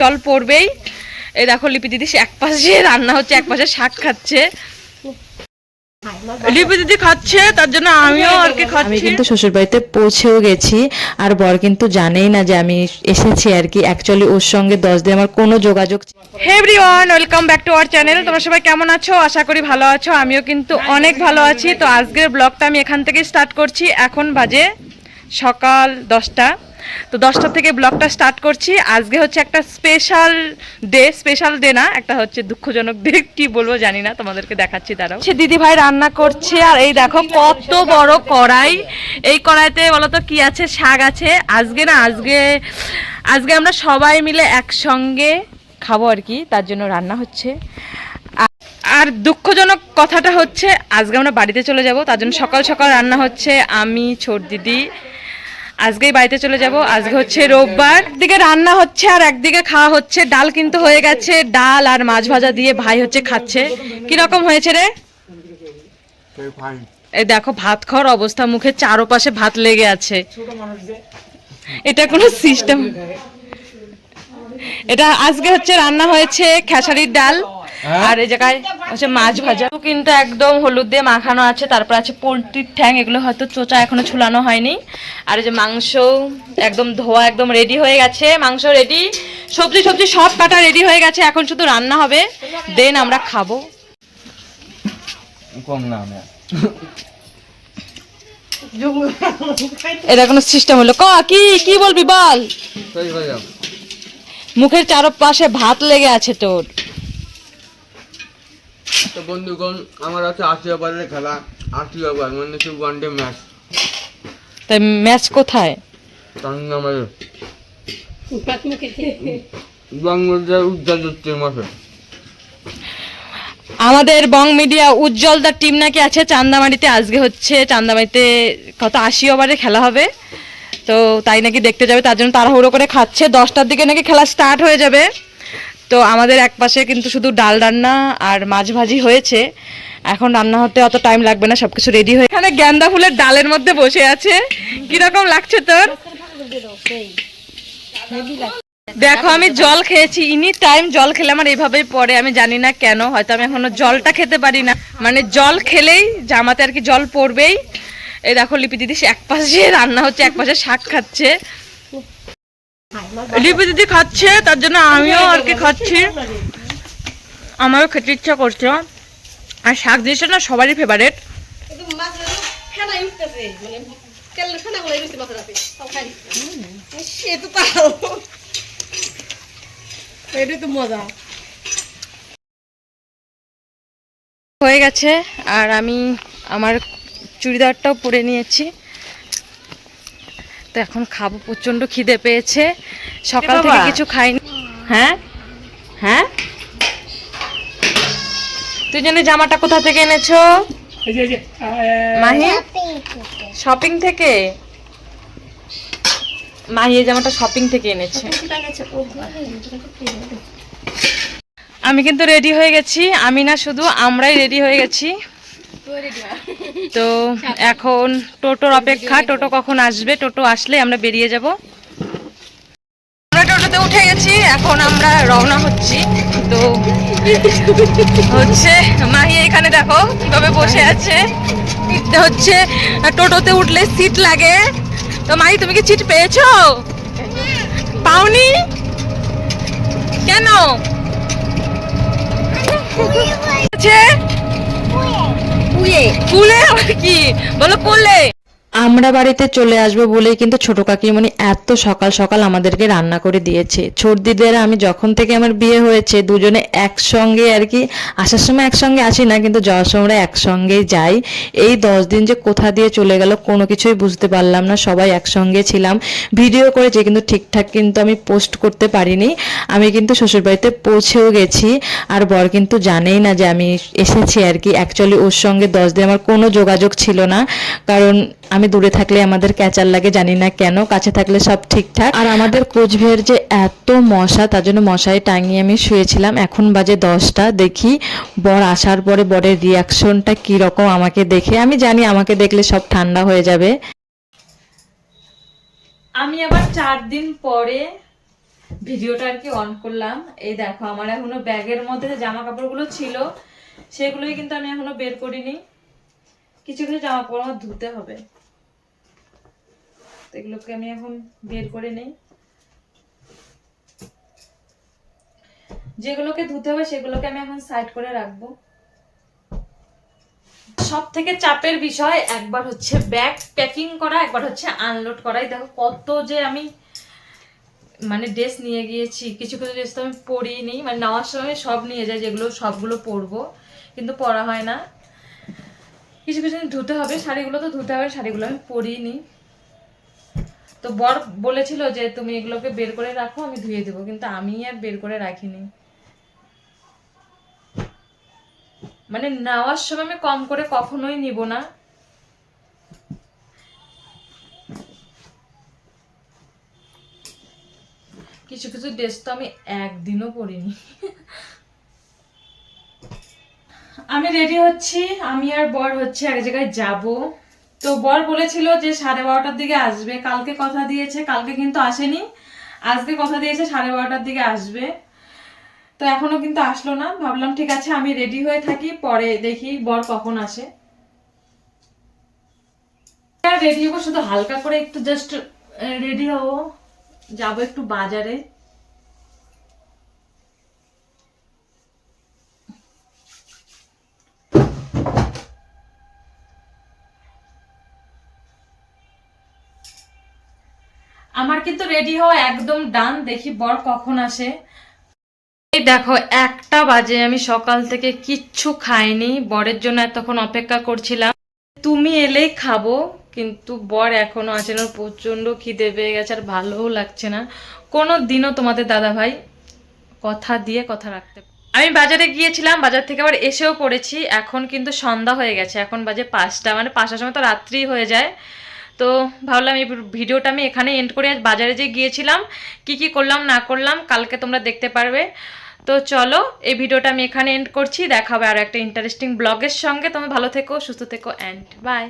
জল পড়বেই। এই দেখো লিপি দিদি এক পাশে রান্না হচ্ছে এক পাশে শাক খাচ্ছে। লিপি দিদি খাচ্ছে তার জন্য আমিও আর কি আমি খাচ্ছি। কিন্তু শ্বশুর বাড়িতে পৌঁছেও গেছি আর বর কিন্তু জানেই না যে আমি এসেছি আর কি। অ্যাকচুয়ালি ওর সঙ্গে দশ দিন আমার কোনো যোগাযোগ। Hey everyone welcome back to our channel তোমরা সবাই কেমন আছো? আশা করি ভালো আছো। আমিও কিন্তু অনেক ভালো আছি। তো আজকের ব্লগটা আমি এখান থেকে স্টার্ট করছি। এখন বাজে সকাল দশটা। তো দশটা থেকে ব্লগটা স্টার্ট করছি। আজকে হচ্ছে একটা স্পেশাল ডে স্পেশাল ডে না একটা হচ্ছে দুঃখজনক ডে কি বলব জানি না তোমাদেরকে দেখাচ্ছি তারাও। সে দিদি ভাই রান্না করছে আর এই দেখো কত বড় কড়াই। এই কড়াইতে বলো তো কি আছে? শাক আছে। আজকে না আজকে আজকে আমরা সবাই মিলে একসঙ্গে খাব আর কি তার জন্য রান্না হচ্ছে। আর দুঃখজনক কথাটা হচ্ছে আজকে আমরা বাড়িতে চলে যাব তার জন্য সকাল সকাল রান্না হচ্ছে আমি ছোট দিদি আজকেই বাড়িতে চলে যাব। আজকে হচ্ছে রোববার। দিকে রান্না হচ্ছে আর একদিকে খাওয়া হচ্ছে। ডাল কিন্তু হয়ে গেছে। ডাল আর মাছ ভাজা দিয়ে ভাই হচ্ছে খাচ্ছে। কি রকম হয়েছে রে? এই দেখো ভাত খাওয়ার অবস্থা। মুখে চারোপাশে ভাত লেগে আছে। এটা কোনো সিস্টেম এটা আজকে হচ্ছে রান্না হয়েছে খেসারির ডাল। আর এই জায়গায় হচ্ছে মাছ ভাজা। কিন্তু একদম হলুদ দিয়ে মাখানো আছে তারপর আছে পোলট্রির ঠ্যাং এগুলো হয়তো চোচা এখনও ঝুলানো হয়নি। আর এই যে মাংস একদম ধোয়া একদম রেডি হয়ে গেছে মাংস রেডি সবজি সবজি সব কাটা রেডি হয়ে গেছে এখন শুধু রান্না হবে। দেন আমরা খাব। কম না এটা কোনো সিস্টেম হলো। ক কি কি বলবি বল? মুখের চারপাশে ভাত লেগে আছে তোর। তো বন্ধুগণ আমার আছে আশি ওভারের খেলা। আশি ওভার মানে হচ্ছে ওয়ান ডে ম্যাচ। তাই ম্যাচ কোথায়? টাঙ্গামারে বাংলাদেশের উজ্জ্বল দত্তের মাঠে আমাদের বং মিডিয়া উজ্জ্বল দা টিম নাকি আছে? চান্দামারিতে আজকে হচ্ছে চান্দামারিতে কত আশি ওভারে খেলা হবে। তো তাই নাকি দেখতে যাবে তার জন্য তাড়াহুড়ো করে খাচ্ছে। দশটার দিকে নাকি খেলা স্টার্ট হয়ে যাবে। তো আমাদের এক পাশে কিন্তু শুধু ডাল রান্না আর মাছ ভাজি হয়েছে। এখন রান্না হতে অত টাইম লাগবে না, সবকিছু রেডি হয়ে এখানে গেন্দা ফুলের ডালের মধ্যে বসে আছে। কীরকম লাগছে তোর? দেখো, আমি জল খেয়েছি। ইনি টাইম জল খেলে আমার এইভাবেই পড়ে, আমি জানি না কেন। হয়তো আমি এখনও জলটা খেতে পারি না। মানে জল খেলেই জামাতে আর কি জল পড়বেই। এই দেখো, লিপি দিদি এক পাশে রান্না হচ্ছে, এক পাশে শাক খাচ্ছে। লিপি দিদি খাচ্ছে, তার জন্য আমিও আর কি খাচ্ছি। আমারও খেতে ইচ্ছা করছে। আর শাক জিনিসটা না সবারই ফেভারেট হয়ে গেছে, আর আমি আমার চুড়িদারটাও পরে নিয়েছি। তো এখন খাব প্রচণ্ড খিদে পেয়েছে। সকাল থেকে কিছু খাইনি। হ্যাঁ? হ্যাঁ? তুই জানি জামাটা কোথা থেকে এনেছো? মাহি? শপিং থেকে। মাহি এই জামাটা শপিং থেকে এনেছে। আমি কিন্তু রেডি হয়ে গেছি। আমি না শুধু আমরাই রেডি হয়ে গেছি। তো এখন টোটোর অপেক্ষা। টোটো কখন আসবে? টোটো আসলে আমরা বেরিয়ে যাব। আমরা টোটোতে উঠে গেছি। এখন আমরা রওনা হচ্ছি। তো হচ্ছে, মাহি এখানে দেখো কীভাবে বসে আছে। হচ্ছে, টোটোতে উঠলে সিট লাগে। তো মাহি, তুমি কি সিট পেয়েছ? পাওনি? কেন? আছে কুলে আবার কি? বলো কুলে আমরা বাড়িতে চলে আসব বলেই কিন্তু ছোট কাকিমণি এত সকাল সকাল আমাদেরকে রান্না করে দিয়েছে। ছোট দিদিরা আমি যখন থেকে আমার বিয়ে হয়েছে, দুজনে একসঙ্গে আর কি, আসার সময় একসঙ্গে আসি না, কিন্তু যাওয়ার সময় আমরা একসঙ্গেই যাই। এই দশ দিন যে কোথা দিয়ে চলে গেল কোনো কিছুই বুঝতে পারলাম না, সবাই একসঙ্গে ছিলাম। ভিডিও করেছি কিন্তু ঠিকঠাক কিন্তু আমি পোস্ট করতে পারিনি। আমি কিন্তু শ্বশুরবাড়িতে পৌঁছেও গেছি, আর বর কিন্তু জানেই না যে আমি এসেছি আর কি। অ্যাকচুয়ালি ওর সঙ্গে দশ দিন আমার কোনো যোগাযোগ ছিল না, কারণ আমি দূরে থাকলে আমাদের ক্যাচার লাগে, জানি না কেন, কাছে থাকলে সব ঠিকঠাক। আর আমাদের কোচবিহার যে এত মশা, তার জন্য মশায় টাঙিয়ে আমি শুয়েছিলাম। এখন বাজে দশটা, দেখি বর আসার পরে বরের রিয়াকশনটা কীরকম আমাকে দেখে। আমি জানি আমাকে দেখলে সব ঠান্ডা হয়ে যাবে। আমি আবার চার দিন পরে ভিডিওটা আর কি অন করলাম। এই দেখো, আমার এখনও ব্যাগের মধ্যে যে জামা কাপড়গুলো ছিল, সেগুলোই কিন্তু আমি এখনও বের করিনি। কিছু কিছু জামা কাপড় আমার ধুতে হবে। এগুলোকে আমি এখন বের করে নেই। যেগুলোকে ধুতে হবে সেগুলোকে আমি এখন সাইড করে রাখব। সব থেকে চাপের বিষয় একবার হচ্ছে ব্যাগ প্যাকিং করা, একবার হচ্ছে আনলোড করাই দেখো কত যে আমি মানে ড্রেস নিয়ে গিয়েছি, কিছু কিছু ড্রেস তো আমি পরিনি। মানে নেওয়ার সময় সব নিয়ে যাই, যেগুলো সবগুলো পরবো, কিন্তু পরা হয় না। কিছু কিছু ধুতে হবে, শাড়িগুলো তো ধুতে হবে, শাড়িগুলো আমি পরিনি। তো বর বলেছিল যে তুমি এগুলোকে বের করে রাখো, আমি ধুয়ে দেবো, কিন্তু আমি আর বের করে রাখিনি। মানে নেওয়ার সময় আমি কম করে কখনোই নিব না। কিছু কিছু ড্রেস তো আমি একদিনও পরিনি। আমি রেডি হচ্ছি, আমি আর বর হচ্ছে এক জায়গায় যাব। তো বর বলেছিল যে সাড়ে বারোটার দিকে আসবে। কালকে কথা দিয়েছে, কালকে কিন্তু আসেনি। আজকে কথা দিয়েছে সাড়ে বারোটার দিকে আসবে। তো এখনও কিন্তু আসলো না। ভাবলাম ঠিক আছে, আমি রেডি হয়ে থাকি, পরে দেখি বর কখন আসে। রেডি হব শুধু হালকা করে একটু জাস্ট রেডি হব। যাব একটু বাজারে। আমার কিন্তু রেডি হওয়া একদম ডান দেখি বর কখন আসে। এই দেখো, একটা বাজে, আমি সকাল থেকে কিচ্ছু খাইনি, বরের জন্য এতক্ষণ অপেক্ষা করছিলাম। তুমি এলেই খাব, কিন্তু বর এখনও আছে না প্রচণ্ড খিদে পেয়ে গেছে, আর ভালোও লাগছে না। কোনো দিনও তোমাদের দাদা ভাই কথা দিয়ে কথা রাখতে আমি বাজারে গিয়েছিলাম, বাজার থেকে আবার এসেও পড়েছি, এখন কিন্তু সন্ধ্যা হয়ে গেছে, এখন বাজে পাঁচটা মানে পাঁচটার সময় তো রাত্রি হয়ে যায়। তো ভাবলাম এই ভিডিওটা আমি এখানে এন্ড করে। বাজারে যে গিয়েছিলাম, কি কি করলাম, না করলাম, কালকে তোমরা দেখতে পারবে। তো চলো, এই ভিডিওটা আমি এখানে এন্ড করছি। দেখাবে আর একটা ইন্টারেস্টিং ব্লগের সঙ্গে। তোমরা ভালো থেকো, সুস্থ থেকো অ্যান্ড বাই